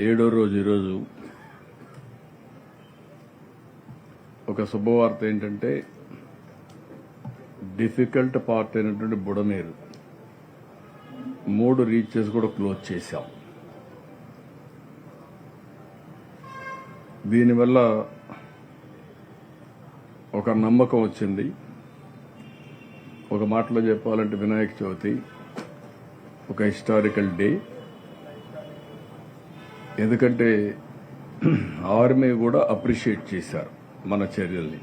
ఏడో రోజు ఈరోజు ఒక శుభవార్త ఏంటంటే డిఫికల్ట్ పార్ట్ అయినటువంటి బుడమేరు. మూడు రీచెస్ కూడా క్లోజ్ చేశాం. దీనివల్ల ఒక నమ్మకం వచ్చింది. ఒక మాటలో చెప్పాలంటే వినాయక చవితి ఒక హిస్టారికల్ డే. ఎందుకంటే ఆర్మీ కూడా అప్రిషియేట్ చేశారు మన చర్యల్ని.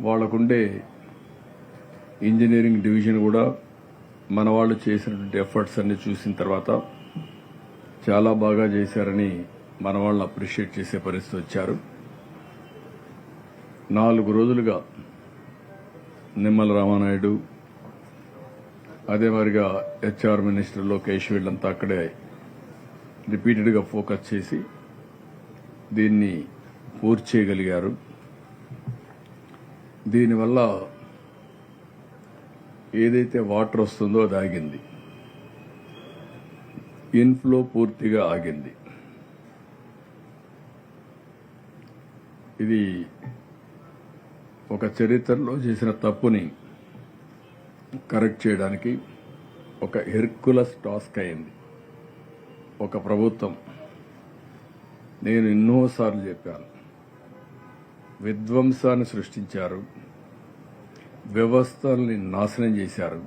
వాళ్ళకుండే ఇంజనీరింగ్ డివిజన్ కూడా మన వాళ్ళు చేసినటువంటి ఎఫర్ట్స్ అన్ని చూసిన తర్వాత చాలా బాగా చేశారని మన వాళ్ళు అప్రిషియేట్ చేసే పరిస్థితి వచ్చారు. నాలుగు రోజులుగా నిమ్మల రామానాయుడు అదే మరిగా హెచ్ఆర్ మినిస్టర్ లోకేష్ వీళ్ళంతా అక్కడే రిపీటెడ్గా ఫోకస్ చేసి దీన్ని పూర్తి చేయగలిగారు. దీనివల్ల ఏదైతే వాటర్ వస్తుందో అది ఆగింది. ఇన్ఫ్లో పూర్తిగా ఆగింది. ఇది ఒక చరిత్రలో చేసిన తప్పుని కరెక్ట్ చేయడానికి ఒక హెర్కులస్ టాస్క్ అయింది. ఒక ప్రభుత్వం. నేను ఎన్నోసార్లు చెప్పాను. విధ్వంసాన్ని సృష్టించారు. వ్యవస్థల్ని నాశనం చేశారు.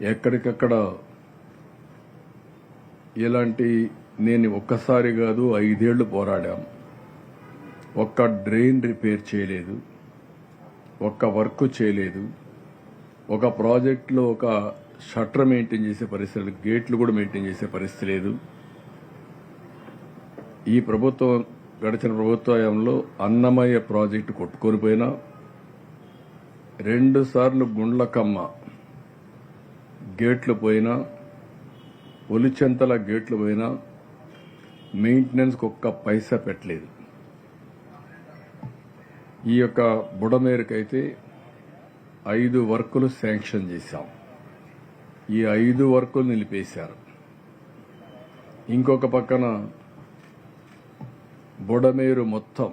ఎక్కడికక్కడ ఇలాంటి నేను ఒక్కసారి కాదు ఐదేళ్ళు పోరాడాం. ఒక్క డ్రైన్ రిపేర్ చేయలేదు. ఒక్క వర్క్ చేయలేదు. ఒక ప్రాజెక్టులో ఒక షట్టర్ మెయింటైన్ చేసే పరిస్థితి లేదు, గేట్లు కూడా మెయింటైన్ చేసే పరిస్థితి లేదు. ఈ ప్రభుత్వం గడిచిన ప్రభుత్వంలో అన్నమయ్య ప్రాజెక్టు కొట్టుకొనిపోయినా రెండుసార్లు రెండు సార్లు గుండ్లకమ్మ గేట్లు పోయినా ఒలిచెంతల గేట్లు పోయినా మెయింటెనెన్స్కి ఒక్క పైసా పెట్టలేదు. ఈ యొక్క బుడమేరుకైతే ఐదు వర్కులు శాంక్షన్ చేశాం. ఈ ఐదు వర్కులు నిలిపేశారు. ఇంకొక పక్కన బుడమేరు మొత్తం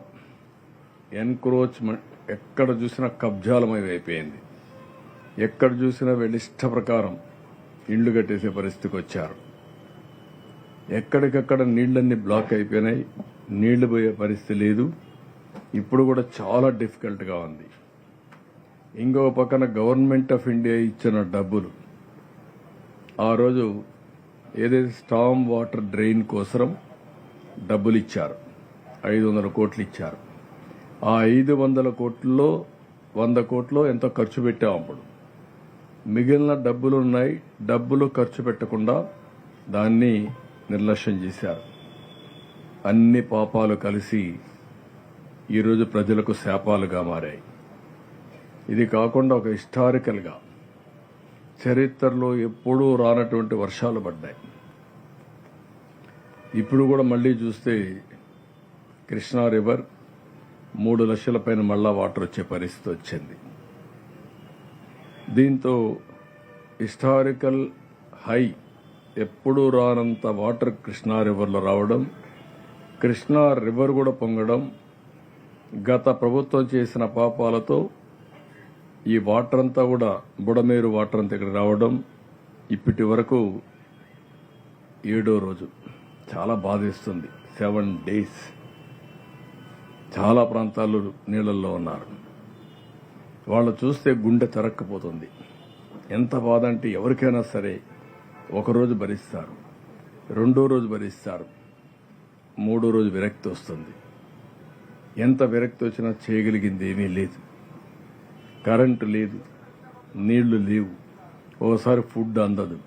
ఎన్క్రోచ్మెంట్ ఎక్కడ చూసినా కబ్జాలమై అయిపోయింది. ఎక్కడ చూసినా వెళ్ళిష్ట ప్రకారం ఇండ్లు కట్టేసే పరిస్థితికి వచ్చారు. ఎక్కడికక్కడ నీళ్ళన్నీ బ్లాక్ అయిపోయినాయి. నీళ్ళు పోయే పరిస్థితి లేదు. ఇప్పుడు కూడా చాలా డిఫికల్ట్గా ఉంది. ఇంకో పక్కన గవర్నమెంట్ ఆఫ్ ఇండియా ఇచ్చిన డబ్బులు ఆ రోజు ఏదైతే స్టామ్ వాటర్ డ్రైన్ కోసరం డబ్బులు ఇచ్చారు ఐదు వందల కోట్లు ఇచ్చారు. ఆ ఐదు వందల కోట్లలో వంద కోట్లు ఎంతో ఖర్చు పెట్టాం అప్పుడు. మిగిలిన డబ్బులు ఉన్నాయి డబ్బులు ఖర్చు పెట్టకుండా దాన్ని నిర్లక్ష్యం చేశారు. అన్ని పాపాలు కలిసి ఈరోజు ప్రజలకు శాపాలుగా మారాయి. ఇది కాకుండా ఒక హిస్టారికల్గా చరిత్రలో ఎప్పుడూ రానటువంటి వర్షాలు పడ్డాయి. ఇప్పుడు కూడా మళ్ళీ చూస్తే కృష్ణా రివర్ మూడు లక్షల పైన మళ్ళా వాటర్ వచ్చే పరిస్థితి వచ్చింది. దీంతో హిస్టారికల్ హై ఎప్పుడూ రానంత వాటర్ కృష్ణా రివర్లో రావడం కృష్ణా రివర్ కూడా పొంగడం గత ప్రభుత్వం చేసిన పాపాలతో ఈ వాటర్ అంతా కూడా బుడమేరు వాటర్ అంతా ఇక్కడ రావడం ఇప్పటి వరకు ఏడో రోజు. చాలా బాధిస్తుంది. Seven days. చాలా ప్రాంతాలు నీళ్ళల్లో ఉన్నారు. వాళ్ళు చూస్తే గుండె తరక్కపోతుంది. ఎంత బాధ అంటే ఎవరికైనా సరే ఒకరోజు భరిస్తారు. రెండో రోజు భరిస్తారు. మూడో రోజు విరక్తి వస్తుంది. ఎంత విరక్తి వచ్చినా చేయగలిగింది ఏమీ లేదు. కరెంటు లేదు నీళ్ళు లేవు. ఓసారి ఫుడ్ అందదు.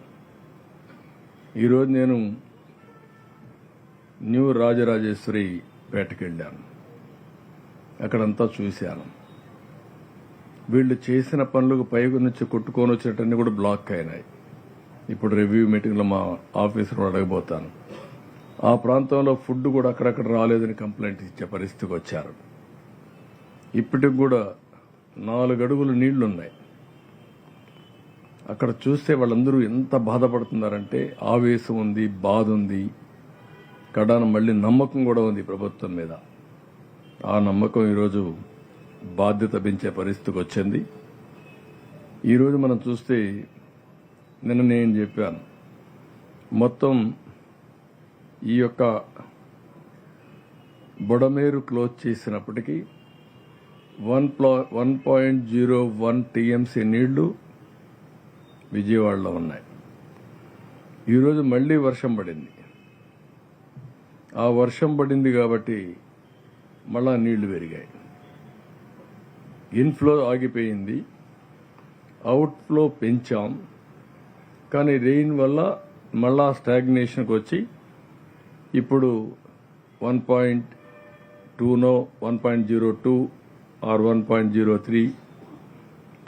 ఈరోజు నేను న్యూ రాజరాజేశ్వరి పేటకి వెళ్ళాను అక్కడంతా చూశాను. వీళ్ళు చేసిన పనులకు పైకి నుంచి కొట్టుకొని వచ్చినట్టన్నీ కూడా బ్లాక్ అయినాయి. ఇప్పుడు రివ్యూ మీటింగ్లో మా ఆఫీసులో అడగబోతాను. ఆ ప్రాంతంలో ఫుడ్ కూడా అక్కడక్కడ రాలేదని కంప్లైంట్ ఇచ్చే పరిస్థితికి వచ్చారు. ఇప్పటికి కూడా నాలుగు అడుగులు నీళ్ళున్నాయి. అక్కడ చూస్తే వాళ్ళందరూ ఎంత బాధపడుతున్నారంటే ఆవేశం ఉంది బాధ ఉంది. కడాన మళ్ళీ నమ్మకం కూడా ఉంది ప్రభుత్వం మీద. ఆ నమ్మకం ఈరోజు బాధ్యత పెంచే పరిస్థితికి వచ్చింది. ఈరోజు మనం చూస్తే నిన్న నేను చెప్పాను. మొత్తం ఈ యొక్క బుడమేరు క్లోజ్ చేసినప్పటికీ వన్ ప్లా one point zero one TMC నీళ్ళు విజయవాడలో ఉన్నాయి. ఈరోజు మళ్ళీ వర్షం పడింది. ఆ వర్షం పడింది కాబట్టి మళ్ళా నీళ్ళు పెరిగాయి. ఇన్ఫ్లో ఆగిపోయింది. అవుట్ఫ్లో పెంచాం. కానీ రెయిన్ వల్ల మళ్ళా స్టాగ్నేషన్కి వచ్చి ఇప్పుడు one point టూనో one point zero two or one point zero three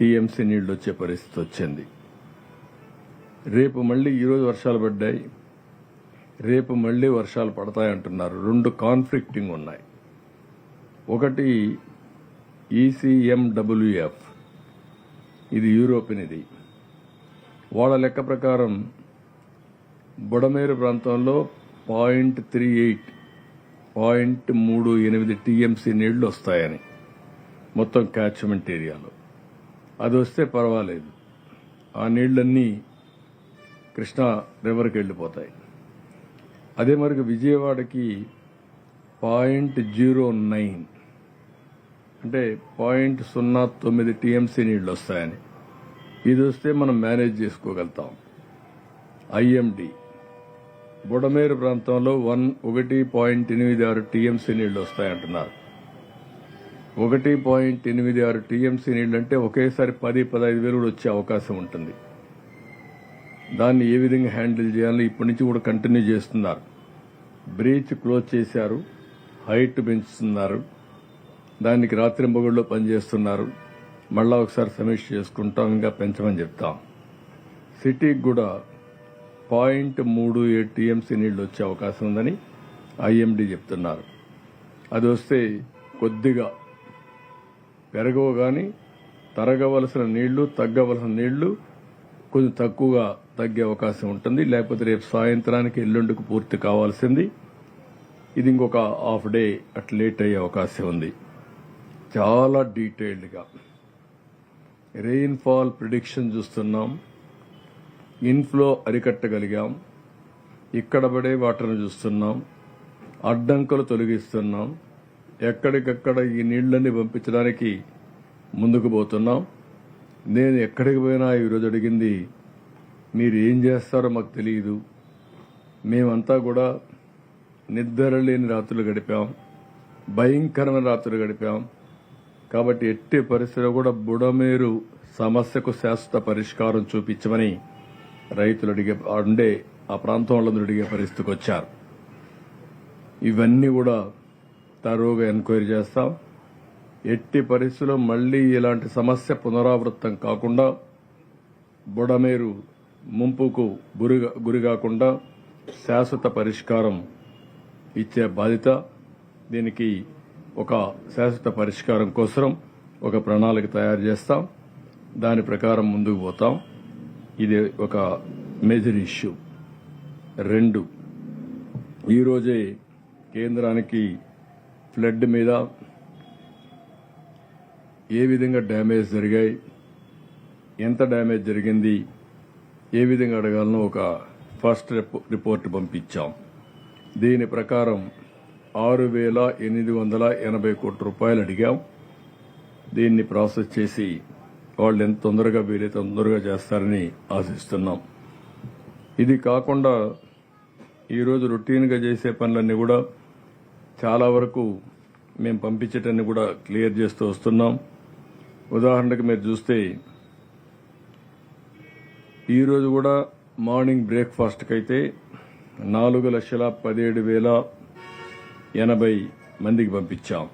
TMC నీళ్ళు వచ్చే పరిస్థితి వచ్చింది. రేపు మళ్ళీ ఈరోజు వర్షాలు పడ్డాయి. రేపు మళ్ళీ వర్షాలు పడతాయంటున్నారు రెండు కాన్ఫ్లిక్టింగ్ ఉన్నాయి. ఒకటి ఈసీఎండబ్ల్యూఎఫ్ ఇది యూరోపియన్ ఇది. వాళ్ళ లెక్క ప్రకారం బుడమేరు ప్రాంతంలో పాయింట్ త్రీ ఎయిట్ పాయింట్ మూడు ఎనిమిది టీఎంసీ నీళ్ళు వస్తాయని. మొత్తం క్యాచ్మెంట్ ఏరియాలో అది వస్తే పర్వాలేదు. ఆ నీళ్ళన్నీ కృష్ణా రివర్కి వెళ్ళిపోతాయి. అదే మరికి విజయవాడకి పాయింట్ జీరో నైన్. అంటే పాయింట్ సున్నా తొమ్మిది టీఎంసీ నీళ్ళు వస్తాయని. ఇది వస్తే మనం మేనేజ్ చేసుకోగలుగుతాం. ఐఎండి. బుడమేరు ప్రాంతంలో వన్ ఒకటి పాయింట్ ఎనిమిది ఆరు టీఎంసీ నీళ్ళు వస్తాయంటున్నారు. ఒకటి పాయింట్ ఎనిమిది ఆరు టీఎంసీ నీళ్ళంటే అంటే ఒకేసారి పది పదహైదు వేలు కూడా వచ్చే అవకాశం ఉంటుంది. దాన్ని ఏ విధంగా హ్యాండిల్ చేయాలో ఇప్పటి నుంచి కూడా కంటిన్యూ చేస్తున్నారు. బ్రీచ్ క్లోజ్ చేశారు హైట్ పెంచుతున్నారు దానికి రాత్రింబగుళ్ళు పనిచేస్తున్నారు. మళ్ళా ఒకసారి సమీక్ష చేసుకుంటాం ఇంకా పెంచమని చెప్తాం. సిటీకి కూడా పాయింట్ మూడు ఏడు టీఎంసీ నీళ్ళు వచ్చే అవకాశం ఉందని ఐఎండీ చెప్తున్నారు. అది వస్తే కొద్దిగా పెరగవు కానీ తరగవలసిన నీళ్ళు తగ్గవలసిన నీళ్ళు కొంచెం తక్కువగా తగ్గే అవకాశం ఉంటుంది. లేకపోతే రేపు సాయంత్రానికి ఎల్లుండికి పూర్తి కావాల్సింది. ఇది ఇంకొక హాఫ్ డే అట్ లేట్ అయ్యే అవకాశం ఉంది. చాలా డీటెయిల్డ్గా రెయిన్ఫాల్ ప్రిడిక్షన్ చూస్తున్నాం. ఇన్ఫ్లో అరికట్టగలిగాం. ఇక్కడ పడే వాటర్ను చూస్తున్నాం. అడ్డంకులు తొలగిస్తున్నాం. ఎక్కడికక్కడ ఈ నీళ్ళన్నీ పంపించడానికి ముందుకు పోతున్నాం. నేను ఎక్కడికి పోయినా ఈరోజు అడిగింది మీరు ఏం చేస్తారో మాకు తెలియదు. మేమంతా కూడా నిద్ర లేని రాత్రులు గడిపాం. భయంకరమైన రాత్రులు గడిపాం. కాబట్టి ఎట్టి పరిస్థితిలో కూడా బుడమేరు సమస్యకు శాశ్వత పరిష్కారం చూపించమని రైతులు అడిగే ఉండే ఆ ప్రాంతం వాళ్ళందరూ అడిగే పరిస్థితికి వచ్చారు. ఇవన్నీ కూడా తరువుగా ఎంక్వైరీ చేస్తాం. ఎట్టి పరిస్థితుల్లో మళ్ళీ ఇలాంటి సమస్య పునరావృత్తం కాకుండా బుడమేరు ముంపుకు గురి గురి కాకుండా శాశ్వత పరిష్కారం ఇచ్చే బాధ్యత దీనికి ఒక శాశ్వత పరిష్కారం కోసం ఒక ప్రణాళిక తయారు చేస్తాం. దాని ప్రకారం ముందుకు పోతాం. ఇది ఒక మేజర్ ఇష్యూ. రెండు ఈరోజే కేంద్రానికి ఫ్లడ్ మీద ఏ విధంగా డ్యామేజ్ జరిగాయి ఎంత డ్యామేజ్ జరిగింది ఏ విధంగా అడగాలనో ఒక ఫస్ట్ రిపో- రిపోర్ట్ పంపించాం. దీని ప్రకారం ఆరు వేల ఎనిమిది వందల ఎనభై కోట్ల రూపాయలు అడిగాం. దీన్ని ప్రాసెస్ చేసి వాళ్ళు ఎంత తొందరగా వీలైతే తొందరగా చేస్తారని ఆశిస్తున్నాం. ఇది కాకుండా ఈరోజు రొటీన్గా చేసే పనులన్నీ కూడా చాలా వరకు మేము పంపించేటన్ని కూడా క్లియర్ చేస్తూ వస్తున్నాం. ఉదాహరణకు మీరు చూస్తే ఈరోజు కూడా మార్నింగ్ బ్రేక్ఫాస్ట్కి అయితే నాలుగు లక్షల పదిహేడు వేల ఎనభై మందికి పంపించాం.